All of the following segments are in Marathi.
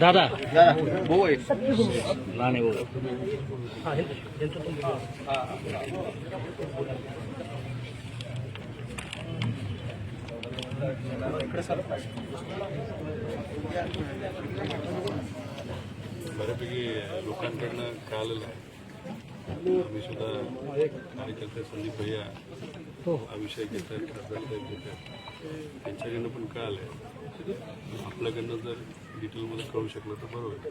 दादा भाऊ आहे नाणे भाऊ बऱ्यापैकी लोकांकडनं कळालेलं आहे. आम्ही सुद्धा कार्यकर्ते संदीप भैया हा. विषय घेतात खासदार साहेब घेतात. त्यांच्याकडनं पण कळालं आहे आपल्याकडनं जर डिटेलमध्ये कळू शकलं तर बरोबर आहे.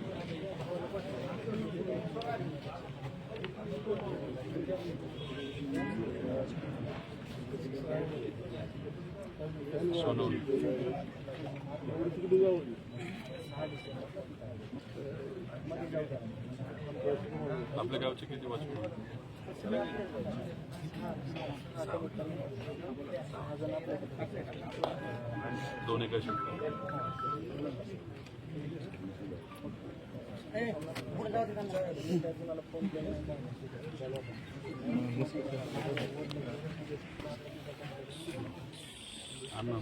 नाव आपल्या गावचे किती वाचून दोन एका शिल्प अण्णा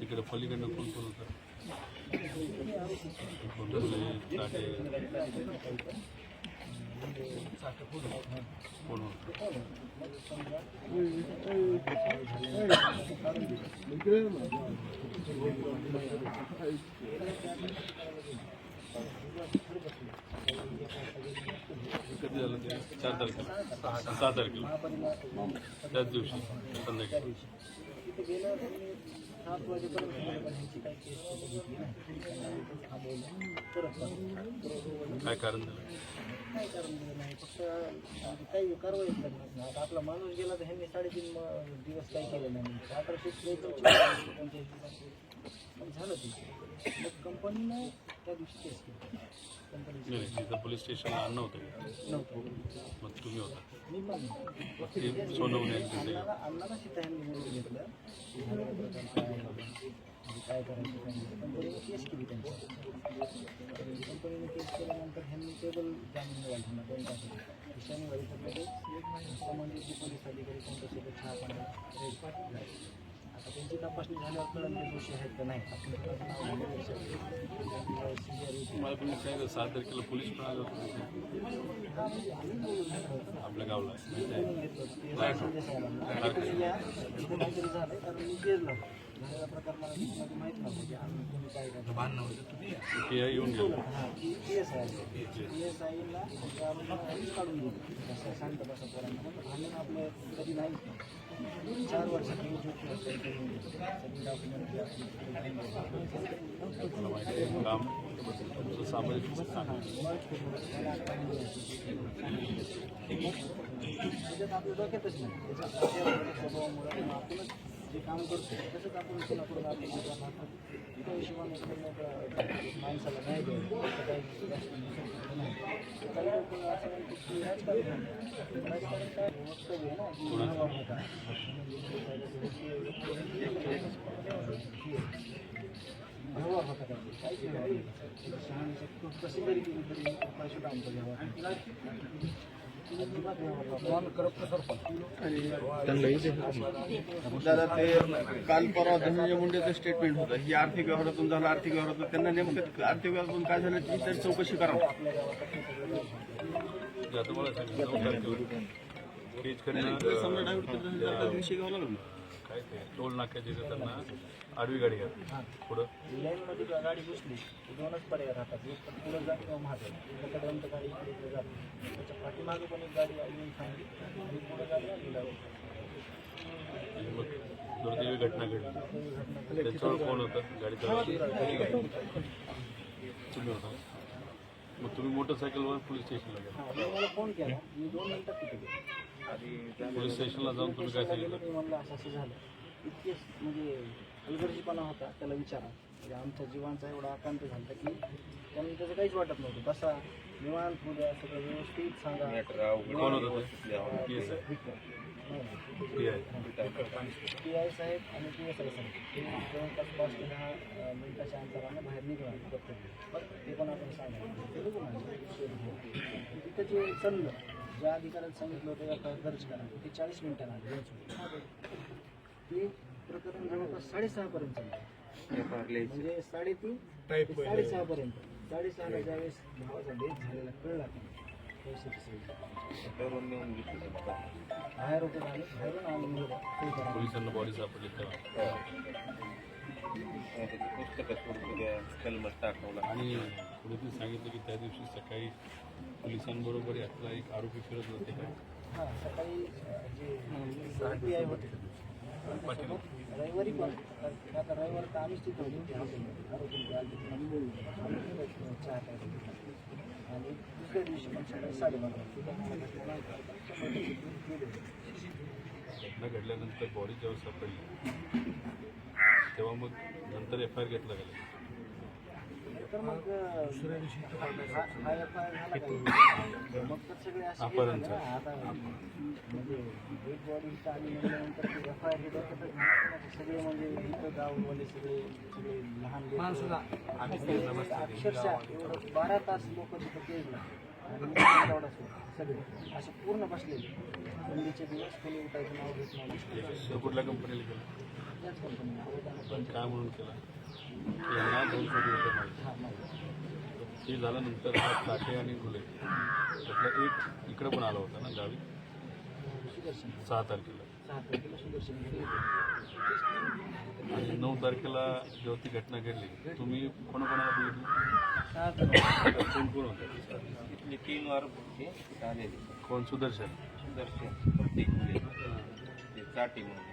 तिकडे पलीकडनं कोण कधी झालं ते चार तारखेला सहा तारखेला त्याच दिवशी संध्याकाळी काय कारण काय कारण नाही फक्त काही कारवाई करणार आता आपला माणूस गेला तर ह्यांनी साडेतीन दिवस काही केलं नाही. म्हणजे अठराशे त्रेचाळीस झालं ते. मग कंपनीनं त्या दिवशी केस केली नाही तिथं पोलीस स्टेशनला अन्न होतं नव्हतं मग तुम्ही होता मी पण नाही. ते सोनवणे यांचे तिथं बोलून घेतलं काय म्हणजे काय करायचं काय नाही. कंपनीने केस केली त्यांच्या कंपनीने केस केल्यानंतर ह्यांनी टेबल जामीन मिळाला ह्यांना दोन तासासाठी शनिवारी सगळे संबंधित जे पोलीस अधिकारी त्यांच्यासोबत चहा पाणी झाले. आता त्यांची तपासणी झाल्यावर कळलं ते दोषी आहेत का नाही. मला पण सांगितलं सहा तारखेला पोलीस पण आले होते. आपल्या गावला. काहीतरी झालंय कारण मी गेलो झालेला प्रकार मला माहीत नव्हतं की आम्ही कोणी काय करतो ते येऊन गेलो. हां P S I P S आयला काढून दिली असं शांत बसा पोरांना म्हणून आपलं कधी नाही. चार वर्षात सगळी काम तुमचं सामाजिक त्याच्यात आपल्या डोक्यातच नाही त्याच्यात आपणच जे काम करतो तसंच आपण कुणाकडून आपण त्या हिशोबाने माणसाला नाही. काही कसं असं तरी पैसे काम दादा ते काल परवा धनंजय मुंडेचं स्टेटमेंट होतं. ही आर्थिक व्यवहारातून झालं आर्थिक व्यवहारातून त्यांना नेमकं आर्थिक व्यवहारातून काय झालं ती तर चौकशी करावं. समजा डायव्हर्ट विषय घ्यावा लागला. काय ते टोल त्यांना आडवी गाडी घातली पुढं लाईनमध्ये गाडी घुसली की दोनच पर्याय राहतात एक तर पुढे जा किंवा मागे त्याच्यापर्यंत गाडी इकडे इकडे जाते त्याच्या पाठीमागे पण एक गाडी येऊन थांबली आणि पुढे गाडी आली मग दुर्दैवी घटना घडली त्याच्यावर कोण होतं गाडी चालवली तुम्ही होता मग तुम्ही मोटरसायकलवर पोलीस स्टेशनला गेला मला फ़ोन केला मी दोन मिनिटात तिथे गेलो पोलीस स्टेशनला जाऊन तुम्ही काय सांगितलं मी म्हणलं असं असं झालं इतके म्हणजे हलगर्जीपणा होता त्याला विचारा म्हणजे आमच्या जीवांचा एवढा आकांत झाला की त्यांना त्याचं काहीच वाटत नव्हतं बसा निवांत उद्या सगळं व्यवस्थित सांगा कोण होतं ते पी आय पी साहेब आणि पी एस आय साहेब हे जवळपास पाच ते दहा अं, मिनिटाच्या अंतराने बाहेर निघणार प्रत्येक पण ते पण आपण ते म्हणजे तिथं जे चाललं ज्या अधिकाऱ्याला सांगितलं होतं आय दर्ज करा ते चाळीस मिनिटांना आले ते प्रकरण जवळपास साडेसहापर्यंत चाललं म्हणजे साडेतीन ते साडेसहापर्यंत साडेसहाला ज्यावेळेस भावाचा डेथ झालेला कळला का बाहेर होते बाहेरून करा पोलिसांना बॉडी सापडली तेव्हा. आणि पुढे सांगितलं की त्या दिवशी सकाळी पोलिसांबरोबर यातला एक आरोपी फिरत होते हां सकाळी जे आय होते रविवारी पण आता रविवारी तर आम्हीच तिथं. आणि दुसऱ्या दिवशी पण सकाळी साडेबारा घडल्यानंतर बॉडी जेव्हा सापडली तेव्हा मग नंतर एफ आय आर घेतला गेला. तर मग दुसऱ्या दिवशी मग तर सगळे असे ना, आता म्हणजे एक बॉडी इथं आली म्हटल्यानंतर ते एफ आय. सगळे म्हणजे इथं गाववाले सगळे सगळे लहान. अक्षरशः एवढं बारा तास लोक तिथं केलं. आणि. सगळे. असे पूर्ण बसलेले. थंडीचे दिवस कोणी उठायचं नाव घेत नाही. कुठल्या कंपनीला त्याच पण काय म्हणून केला? की यांना दोन कोटी रुपये माहिती हा नाही ते झाल्यानंतर हा काटे आणि गुले त्यातला एक इकडं पण आला होता ना गावी. सहा तारखेला. आणि नऊ तारखेला जेव्हा ती घटना घडली तुम्ही कोणाकोणाला बघितलं? कोण कोण होता इथले तीन वार होते आलेले कोण? सुदर्शन. सुदर्शन प्रत्येक मुले. ते चाटी म्हणून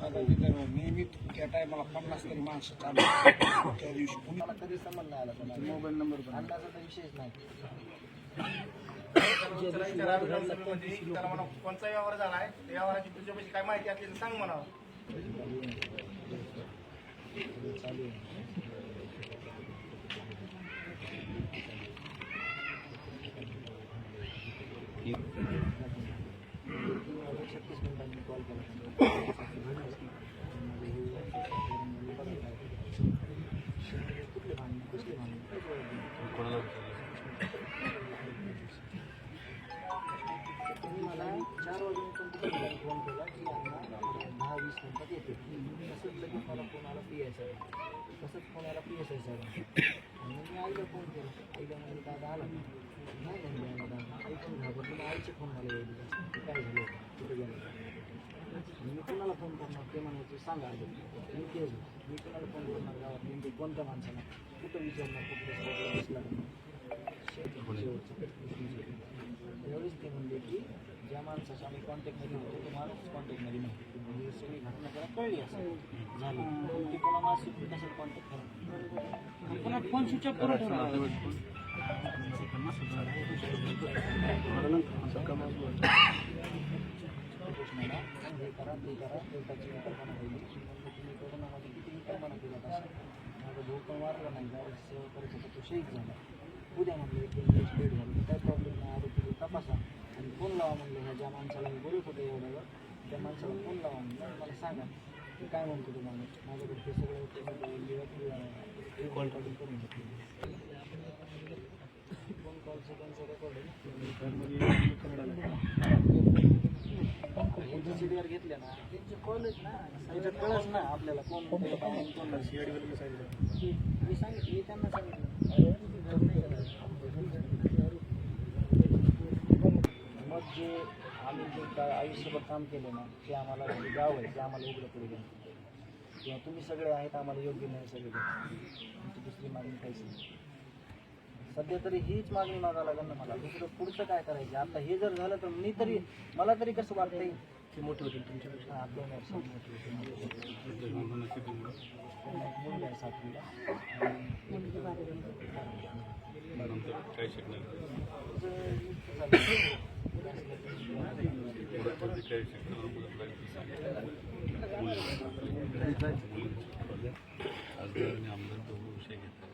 नियमित त्या टायमाला पन्नास तरी माणसं चालू त्या दिवशी मला कधी समज नाही आला कोणाला. मोबाईल नंबर पण अंदाजाचा विषयच नाही. त्याला म्हणा कोणचा व्यवहार झाला आहे त्या व्यवहाराची तुझ्यापाशी काय माहिती असली तर सांग म्हणा. चालू सांगा आले मी तेच मी कुणाला फोन करणार गावात नेमके कोणत्या माणसाला कुठं विचारणार कुठं स्पॉटला बसला का ते म्हणले की ज्या माणसाच्या आम्ही कॉन्टॅक्टमध्ये होतो तो माणूस कॉन्टॅक्टमध्ये नव्हतो म्हणजे सगळी घटना त्याला कळली असं झाली ती कोणा माणसं कशाला कॉन्टॅक्ट करा पुन्हा फोन स्विच ऑफ करून ठेवला घोषणाला हे करा ते करा पोटाची विकल्पना होईल तुम्ही कोरोनामध्ये किती विकल्पना केल्या तशा माझा भाऊ पण वारला नाही गावाची सेवा करत होता तो शहीद झाला उद्या म्हणलं एक दोन दिवस भेट झाली काय प्रॉब्लेम नाही आरोपी तपासा आणि फोन लावा म्हणलं ह्या ज्या माणसाला मी बोलत होतो एवढ्या त्या माणसाला फोन लावा म्हणलं मला सांगा मी काय म्हणतो तुम्हाला माझ्याकडे ते सगळं कॉल करून करून घेतलं फोन कॉलचं त्यांचं रेकॉर्ड सीडीवर घेतले ना. त्यांचे कॉलेज ना. त्याच्यात कळच ना आपल्याला कोण कोण कोण मी सांगितलं मी त्यांना सांगितलं. मग जे आम्ही जे काय आयुष्यभर काम केलं ना ते आम्हाला जे गाव आहे ते आम्हाला उघडं पडू द्या. किंवा तुम्ही सगळे आहेत आम्हाला योग्य नाही सगळे. तुमची दुसरी मागणी काहीच नाही. सध्या तरी हीच मागणी मागावं लागेल ना मला. दुसरं पुढचं काय करायचं? आता हे जर झालं तर मी तरी मला तरी कसं वाटतंय? ते मोठे होतील तुमच्यापेक्षा. हा दोन वर्षात मोठे होतील. मुलगा आहे सातवीला. काय शिकणार काय शिकणार आमदार दोघं विषय घेतात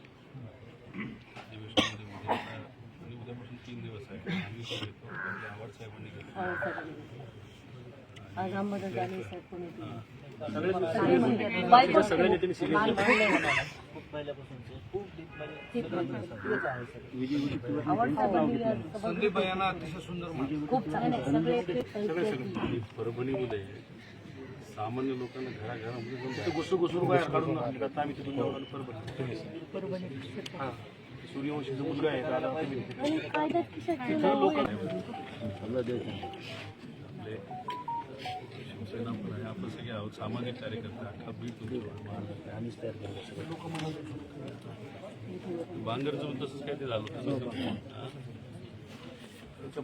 अधिवेशनामध्ये उद्यापासून तीन दिवस आहे आम्ही घेतो आवाड साहेबांनी घेतलं. आज झाले साहेब खूप म्हणजे सगळं आहे. परभणीमध्ये सामान्य लोकांना घराघरामध्ये जाऊन घुसू घुसून बाहेर काढून आणतात आम्ही तिथून जाऊन आलो परभणी हा. सूर्यवंशीचा मुलगा आहे दादा कायद्यात शिवसेना पण आहे. आपण सगळे आहोत. सामाजिक कार्यकर्ते अख्खा बीट. बांगरचं पण तसंच काय ते झालं होतं. हां?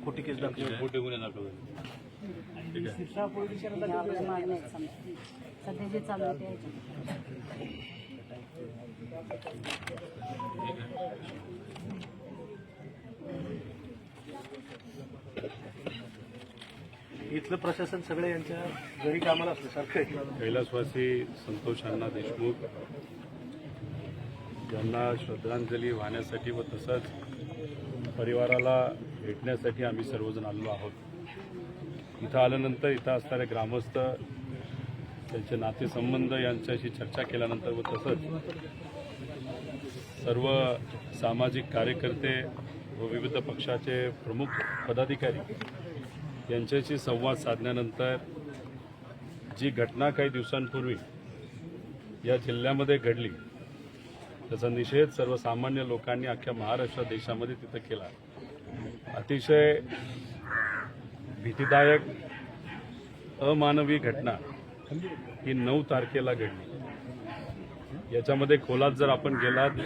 खोटी केस दाखल मोठे गुन्हे दाखल झाले ठीक आहे. हे आपल्या मागण्या आहेत समजा. सध्या जे चालू आहे ते ह्याच्यात. इथलं प्रशासन सगळे यांच्या घरी कामाला असल्यासारखं कैलासवासी संतोष अण्णा देशमुख यांना श्रद्धांजली वाहण्यासाठी व तसंच परिवाराला भेटण्यासाठी आम्ही सर्वजण आलेलो आहोत. इथं आल्यानंतर इथं असणारे ग्रामस्थ त्यांचे नातेसंबंध यांच्याशी चर्चा केल्यानंतर व तसंच सर्व सामाजिक कार्यकर्ते व विविध पक्षाचे प्रमुख पदाधिकारी यांच्याशी संवाद साधल्यानंतर जी घटना काही दिवसांपूर्वी या जिल्ह्यामध्ये घडली त्याचा निषेध सर्वसामान्य लोकांनी अख्ख्या महाराष्ट्र देशामध्ये तिथं केला. अतिशय भीतीदायक अमानवी घटना ही नऊ तारखेला घडली. याच्यामध्ये खोलात जर आपण गेलात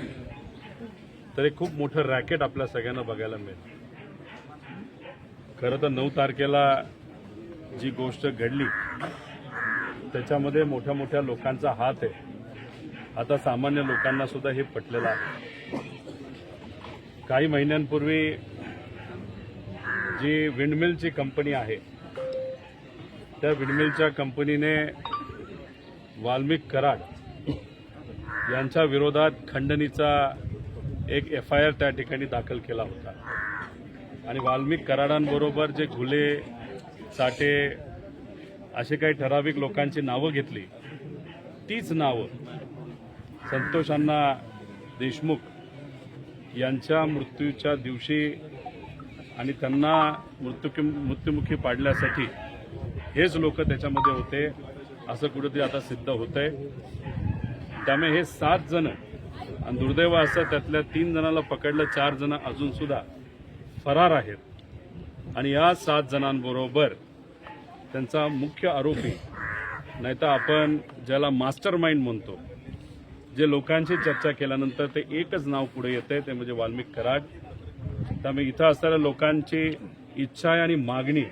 तर एक खूप मोठं रॅकेट आपल्या सगळ्यांना बघायला मिळेल. खरं तर नऊ तारखेला जी गोष्ट घडली त्याच्यामध्ये मोठ्या मोठ्या लोकांचा हात आहे. आता सामान्य लोकांना सुद्धा हे पटलेलं आहे. काही महिन्यांपूर्वी जी विंडमिलची कंपनी आहे त्या विंडमिलच्या कंपनीने वाल्मिक कराड यांच्या विरोधात खंडणीचा एक एफ आय आर त्या ठिकाणी दाखल केला होता. आणि वाल्मिक कराडांबरोबर जे घुले साठे असे काही ठराविक लोकांची नावं घेतली तीच नावं संतोषांना देशमुख यांच्या मृत्यूच्या दिवशी आणि त्यांना मृत्युकी मृत्युमुखी पाडण्यासाठी हेच लोक त्याच्यामध्ये होते असं कुठेतरी आता सिद्ध होत आहे त्यामुळे हे सात जण आणि दुर्दैव असं त्यातल्या तीन जणांना पकडलं चार जण अजूनसुद्धा फरार आहेत. आणि या सात जणांबरोबर त्यांचा मुख्य आरोपी नाहीतर आपण ज्याला मास्टर माइंड म्हणतो जे लोकांशी चर्चा केल्यानंतर ते एकच नाव पुढे येते ते म्हणजे वाल्मिक कराड. त्यामुळे इथं असणाऱ्या लोकांची इच्छा आहे आणि मागणी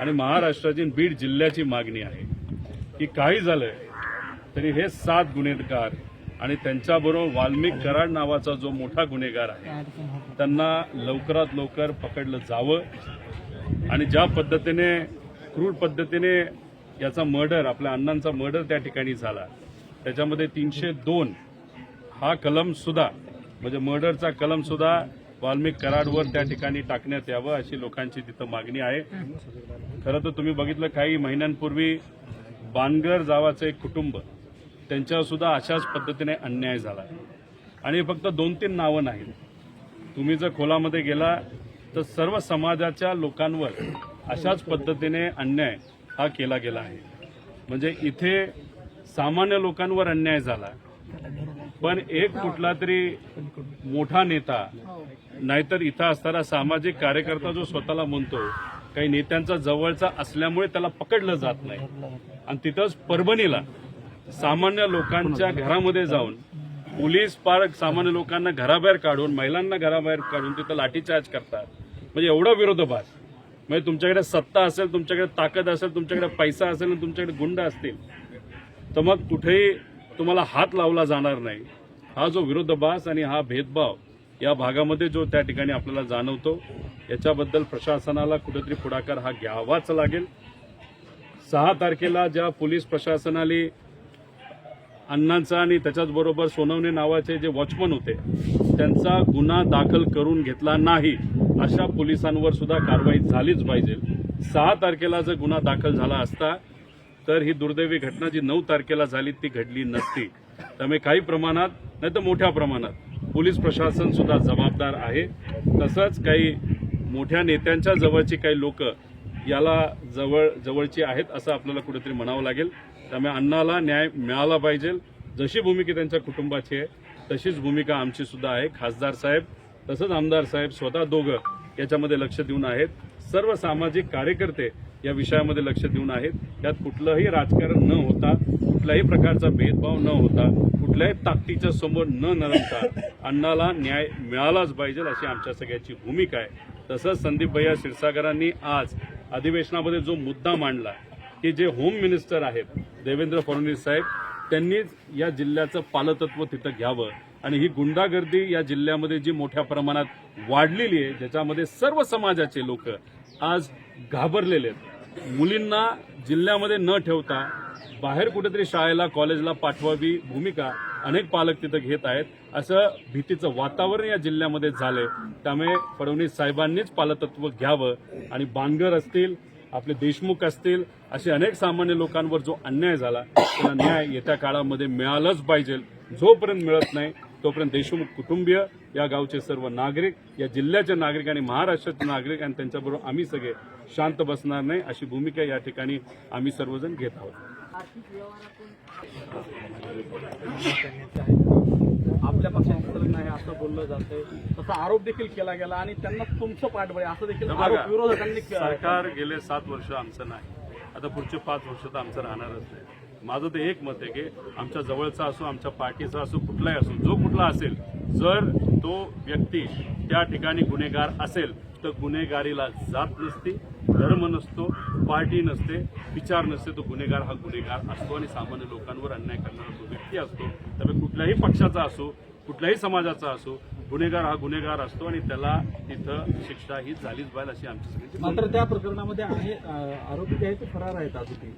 आणि महाराष्ट्राची बीड जिल्ह्याची मागणी आहे. की काही झालं तरी हे सात गुन्हेगार आणि त्यांच्याबरोबर वाल्मिक कराड नावाचा जो मोठा गुन्हेगार आहे त्यांना लवकरात लवकर पकडलं जावं. आणि ज्या पद्धतीने क्रूर पद्धतीने याचा मर्डर आपल्या अण्णांचा मर्डर त्या ठिकाणी झाला त्याच्यामध्ये तीनशे दोन हा कलमसुद्धा म्हणजे मर्डरचा कलमसुद्धा वाल्मिक कराडवर त्या ठिकाणी टाकण्यात यावं अशी लोकांची तिथं मागणी आहे. खरं तर तुम्ही बघितलं काही महिन्यांपूर्वी बानगर जावाचं एक कुटुंब त्यांच्यावर सुद्धा अशाच पद्धतीने अन्याय झाला. आणि फक्त दोन तीन नावं नाहीत. तुम्ही जर खोलामध्ये गेला तर सर्व समाजाच्या लोकांवर अशाच पद्धतीने अन्याय हा केला गेला आहे. म्हणजे इथे सामान्य लोकांवर अन्याय झाला. पण एक कुठला तरी मोठा नेता नाहीतर इथं असणारा सामाजिक कार्यकर्ता जो स्वतःला म्हणतो काही नेत्यांचा जवळचा असल्यामुळे त्याला पकडलं जात नाही. आणि तिथंच परभणीला सामान्य लोकांच्या घरामध्ये जाऊन पोलीस पार सामान्य लोकांना घराबाहेर काढून महिलांना घराबाहेर काढून तिथं लाठीचार्ज करतात. म्हणजे एवढा विरोधाभास. म्हणजे तुमच्याकडे सत्ता असेल तुमच्याकडे ताकद असेल तुमच्याकडे पैसा असेल आणि तुमच्याकडे गुंड असतील तर मग कुठेही तुम्हाला हात लावला जाणार नाही. हा जो विरोधाभास आणि हा भेदभाव या भागामध्ये जो त्या ठिकाणी आपल्याला जाणवतो याच्याबद्दल प्रशासनाला कुठेतरी पुढाकार हा घ्यावाच लागेल. सहा तारखेला ज्या पोलीस प्रशासनाने अण्णांचा आणि त्याच्याचबरोबर सोनवणे नावाचे जे वॉचमन होते त्यांचा गुन्हा दाखल करून घेतला नाही अशा पोलिसांवर सुद्धा कारवाई झालीच पाहिजे. सहा तारखेला जर गुन्हा दाखल झाला असता तर ही दुर्दैवी घटना जी नऊ तारखेला झाली ती घडली नसती. त्यामुळे काही प्रमाणात नाही तर मोठ्या प्रमाणात पोलीस प्रशासन सुद्धा जबाबदार आहे. तसंच काही मोठ्या नेत्यांच्या जवळची काही लोक याला जवळ जवळची आहेत असं आपल्याला कुठेतरी म्हणावं लागेल. त्यामुळे अण्णाला न्याय मिळाला पाहिजे. जशी भूमिका त्यांच्या कुटुंबाची आहे तशीच भूमिका आमची सुद्धा आहे. खासदार साहेब तसंच आमदार साहेब स्वतः दोघं याच्यामध्ये लक्ष देऊन आहेत. सर्व सामाजिक कार्यकर्ते या विषयामध्ये लक्ष देऊन आहेत. यात कुठलंही राजकारण न होता कुठल्याही प्रकारचा भेदभाव न होता कुठल्याही ताकदीच्या समोर न नरमता अण्णाला न्याय मिळालाच पाहिजे अशी आमच्या सगळ्याची भूमिका आहे. तसंच संदीप भैया क्षीरसागरांनी आज अधिवेशनामध्ये जो मुद्दा मांडला की जे होम मिनिस्टर आहेत देवेंद्र फडणवीस साहेब त्यांनीच या जिल्ह्याचं पालतत्व तिथं घ्यावं. आणि ही गुंडागर्दी या जिल्ह्यामध्ये जी मोठ्या प्रमाणात वाढलेली आहे ज्याच्यामध्ये सर्व समाजाचे लोक आज घाबरलेले आहेत. मुलींना जिल्ह्यामध्ये न ठेवता बाहेर कुठेतरी शाळेला कॉलेजला पाठवावी भूमिका अनेक पालक तिथं घेत आहेत. असं भीतीचं वातावरण या जिल्ह्यामध्ये झालंय. त्यामुळे फडणवीस साहेबांनीच पालतत्व घ्यावं आणि बांगर असतील आपले देशमुख असतील असे अनेक सामान्य लोकांवर जो अन्याय झाला त्याला न्याय येत्या काळामध्ये मिळालंच पाहिजे. जोपर्यंत मिळत नाही तोपर्यंत देशमुख कुटुंबीय या गावचे सर्व नागरिक या जिल्ह्याचे नागरिक आणि महाराष्ट्राचे नागरिक आणि त्यांच्याबरोबर आम्ही सगळे शांत बसणार नाही अशी भूमिका या ठिकाणी आम्ही सर्वजण घेत आहोत. आपल्या पक्षाचे संलग्न आहे असं बोललं जातंय. तसा आरोप देखील केला गेला आणि त्यांना तुमचं पाठबळ आहे असं देखील आरोप विरोधकांनी सरकार गेले सात वर्ष आमचं नाही. आता पुढचे पाच वर्ष तर आमचं राहणारच नाही. माझं ते एक मत आहे की आमच्या जवळचा असो आमच्या पार्टीचा असो कुठलाही असो जो कुठला असेल जर तो व्यक्ती त्या ठिकाणी गुन्हेगार असेल तर गुन्हेगारीला जात नसते धर्म नसतो पार्टी नसते विचार नसते तो गुन्हेगार हा गुन्हेगार असतो आणि सामान्य लोकांवर अन्याय करणारा तो व्यक्ती असतो त्यामुळे कुठल्याही पक्षाचा असो कुठल्याही समाजाचा असो गुन्हेगार हा गुन्हेगार असतो आणि त्याला तिथं शिक्षा ही झालीच पाहिजे अशी आमची सगळ्यांची मात्र त्या प्रकरणामध्ये आहे आरोपी जे आहेत ते फरार आहेत अजूनही.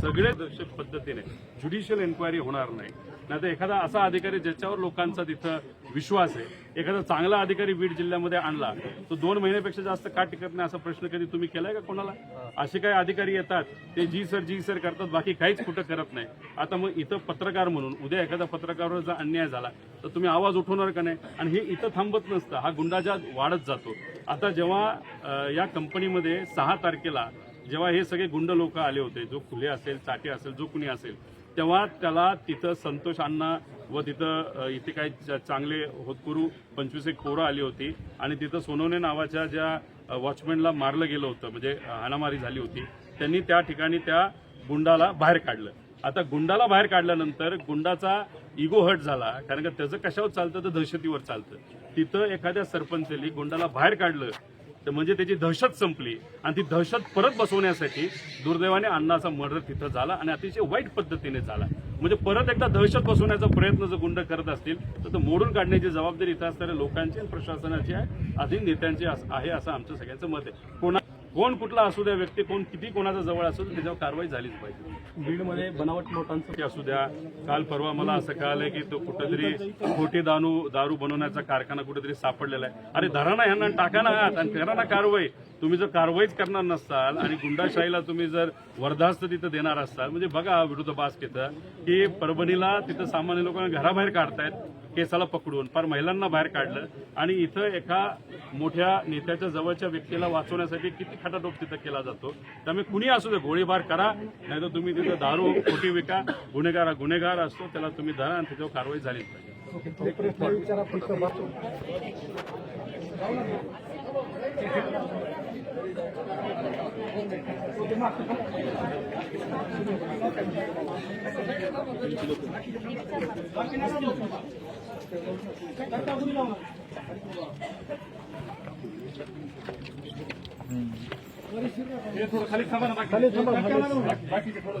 सगळे दर्शक पद्धतीने ज्युडिशियल एन्क्वायरी होणार नाही. नाहीतर एखादा असा अधिकारी ज्याच्यावर लोकांचा तिथं विश्वास आहे एखादा चांगला अधिकारी बीड जिल्ह्यामध्ये आणला तो दोन महिन्यापेक्षा जास्त का टिकत नाही असा प्रश्न कधी तुम्ही केलाय का कोणाला? असे काही अधिकारी येतात ते जी सर जी सर करतात बाकी काहीच कुठं करत नाही. आता मग इथं पत्रकार म्हणून उद्या एखादा पत्रकारावर जर अन्याय झाला तर तुम्ही आवाज उठवणार का नाही? आणि हे इथं थांबत नसतं हा गुंडाजा वाढत जातो. आता जेव्हा या कंपनीमध्ये सहा तारखेला जेव्हा हे सगळे गुंड लोक आले होते जो खुले असेल चाटे असेल जो कुणी असेल तेव्हा त्याला तिथं संतोष अण्णा व तिथं इथे काही च- चांगले होतकुरू पंचवीस एक पोरं आली होती. आणि तिथं सोनवणे नावाच्या ज्या वॉचमॅनला मारलं गेलं होतं म्हणजे हाणामारी झाली होती. त्यांनी त्या ठिकाणी त्या गुंडाला बाहेर काढलं. आता गुंडाला बाहेर काढल्यानंतर गुंडाचा इगो हट झाला. कारण का त्याचं कशावर चालतं? तर दहशतीवर चालतं. तिथं एखाद्या सरपंचली गुंडाला बाहेर काढलं. तर म्हणजे त्याची दहशत संपली. आणि ती दहशत परत बसवण्यासाठी दुर्दैवाने अण्णाचा मर्डर तिथं झाला आणि अतिशय वाईट पद्धतीने झाला. म्हणजे परत एकदा दहशत बसवण्याचा प्रयत्न जर गुंड करत असतील तर तो मोडून काढण्याची जबाबदारी इथं असणाऱ्या लोकांची आणि प्रशासनाची आहे आधी नेत्यांची आहे असं आमचं सगळ्यांचं मत आहे. कोणा कोण कुठला असू द्या व्यक्ती कोण किती कोणाचा जवळ असू द्या त्याच्यावर कारवाई झालीच पाहिजे. बीडमध्ये बनावट नोटांचं असू द्या. काल परवा मला असं कळालंय की तो कुठेतरी खोटी दारू दारू बनवण्याचा कारखाना कुठेतरी सापडलेला आहे. अरे धरा ना ह्यांना टाका ना आणि करा ना कारवाई. तुम्ही जर कारवाईच करणार नसाल आणि गुंडाशाहीला तुम्ही जर वर्धास्त तिथं देणार असाल म्हणजे बघा विरुद्ध बास्केचं की परभणीला तिथं सामान्य लोकांना घराबाहेर काढतायत. केसाला पकडून फार महिलांना बाहेर काढलं. आणि इथं एका मोठ्या नेत्याच्या जवळच्या व्यक्तीला वाचवण्यासाठी किती खटाटोप तिथं केला जातो. त्यामुळे कुणी असू दे गोळीबार करा. नाहीतर तुम्ही तिथं दारू खोटी विका. गुन्हेगार गुन्हेगार असतो त्याला तुम्ही धरा आणि त्याच्यावर कारवाई झालीच पाहिजे खाली थांबा ना बाकी बाकीचे थोडं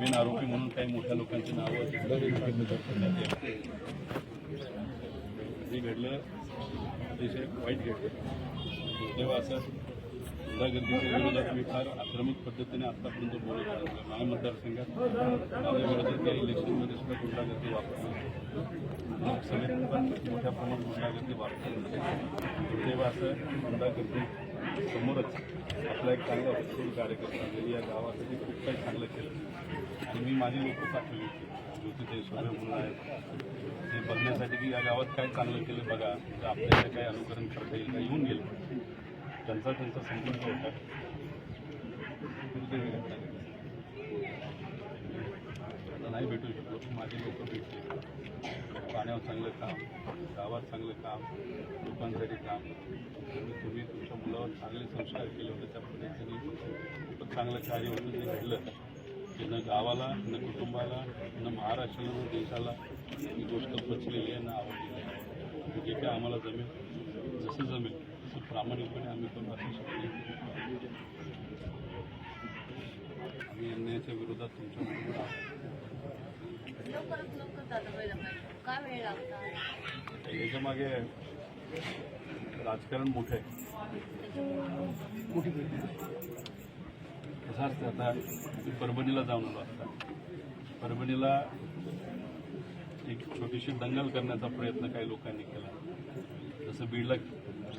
मेन आरोपी म्हणून काही मोठ्या लोकांची नावं करण्यात जे घडलं अतिशय वाईट घडलं. दुर्दैव असं गुंडागर्दीच्या विरोधात मी फार आक्रमक पद्धतीने आतापर्यंत बोलत आहे माझ्या मतदारसंघात माझ्या विरोधात त्या इलेक्शनमध्ये सुद्धा गुंडागर्दी वापरली. लोकसभेत पण मोठ्या प्रमाणात गुंडागर्दी वापरली. दुर्दैव असं गुंडागर्दी समोरच आपला एक चांगला उत्सव कार्यकर्ता या गावासाठी खूप काही चांगलं केलं. तुम्ही माझे माझी लोक पाठवली होती ज्योतिताई म्हणून आहेत. ते बघण्यासाठी की या गावात काय चांगलं केलं बघा. तर आपल्याला काय अनुकरण करता येईल का येऊन गेलं. त्यांचा त्यांचा संकल्प होता. नाही भेटू शकलो. पण माझे लोक भेटले. पाण्यावर चांगलं काम गावात चांगलं काम लोकांसाठी काम. आणि तुम्ही तुमच्या मुलावर चांगले संस्कार केले होते. त्या पद्धतीने खूप चांगलं कार्य होतं ते घडलं. की न गावाला न कुटुंबाला न महाराष्ट्राला न देशाला ही गोष्ट पचलेली आहे ना आवडलेली आहे. जे काय आम्हाला जमेल जसं जमेल तसं प्रामाणिकपणे आम्ही पण असू शकतो. आम्ही अन्यायाच्या विरोधात तुमच्या बरोबर आहोत याच्या मागे राजकारण मोठं आहे. कसं असतं आता मी परभणीला जाऊन आलो आता. परभणीला एक छोटीशी दंगल करण्याचा प्रयत्न काही लोकांनी केला. जसं बीडला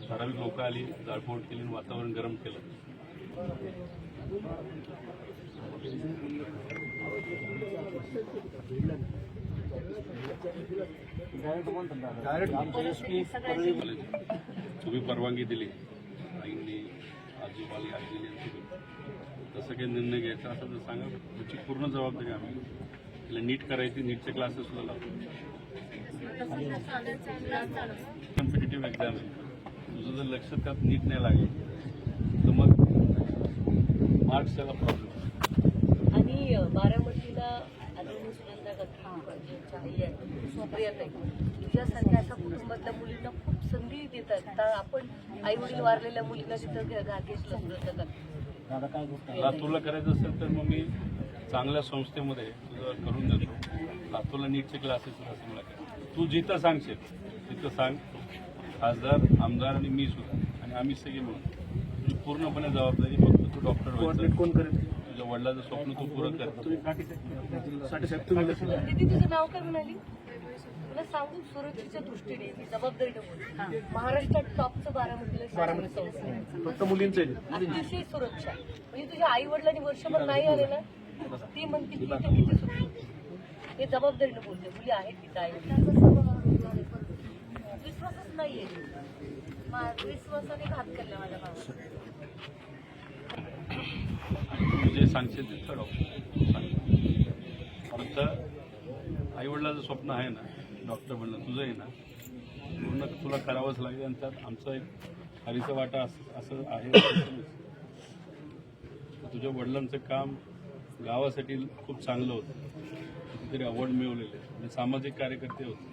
ठराविक लोक आली जाळपोळ केली आणि वातावरण गरम केलं. तुम्ही परवानगी दिली. सगळे निर्णय घ्यायचा असं जर सांगा. त्याची पूर्ण जबाबदारी आम्ही. तिला नीट करायची नीटचे क्लासेस सुद्धा लावतो कॉम्पिटेटिव्ह एक्झाम आहे. तुझं जर लक्ष त्यात नीट नाही लागेल तर मग मार्क्स त्याला प्रॉब्लेम आणि बारामतीला तुझ्यासारख्या अशा कुटुंबातल्या मुलींना खूप संधी देतात. तर आपण आई वडील वारलेल्या मुलींना तिथं घ- घा- घेतलं लातूरला करायचं असेल तर मग मी चांगल्या संस्थेमध्ये तुझं करून देतो. लातूरला नीटचे क्लासेस मला काय तू जिथं सांगशील तिथं सांग. खासदार आमदार आणि मी सुद्धा. आणि आम्ही सगळे मिळून. तुझी पूर्णपणे जबाबदारी फक्त तू डॉक्टर कोण करेल? तुझ्या वडिलाचं स्वप्न तू पूर्ण कर साठी साहेब तुम्ही कसं दीदी तुझं नाव काय म्हणाली तुला सांगू सुरक्षेच्या दृष्टीने मी जबाबदारीने बोलते महाराष्ट्रात टॉपचं बारामतीला आहे. फक्त मुलींचं आहे. अतिशय सुरक्षा. म्हणजे तुझ्या आई वडिलांनी वर्षभर नाही आले ना ती म्हणते की इथे किती सुरक्षित हे जबाबदारीने बोलते. मुली आहेत तिथं आई. विश्वासच नाहीये. विश्वासाने घात केला माझ्या भावाला तू जे सांगशील ते फक्त आईवडिलाचं स्वप्न आहे ना डॉक्टर म्हणलं तुझं आहे ना पूर्ण तुला करावंच लागेल आणि त्यात आमचा एक हरीचा वाटा असं असं आहे. तुझ्या वडिलांचं काम गावासाठी खूप चांगलं होतं. कितीतरी अवॉर्ड मिळवलेले. आणि सामाजिक कार्यकर्ते होते.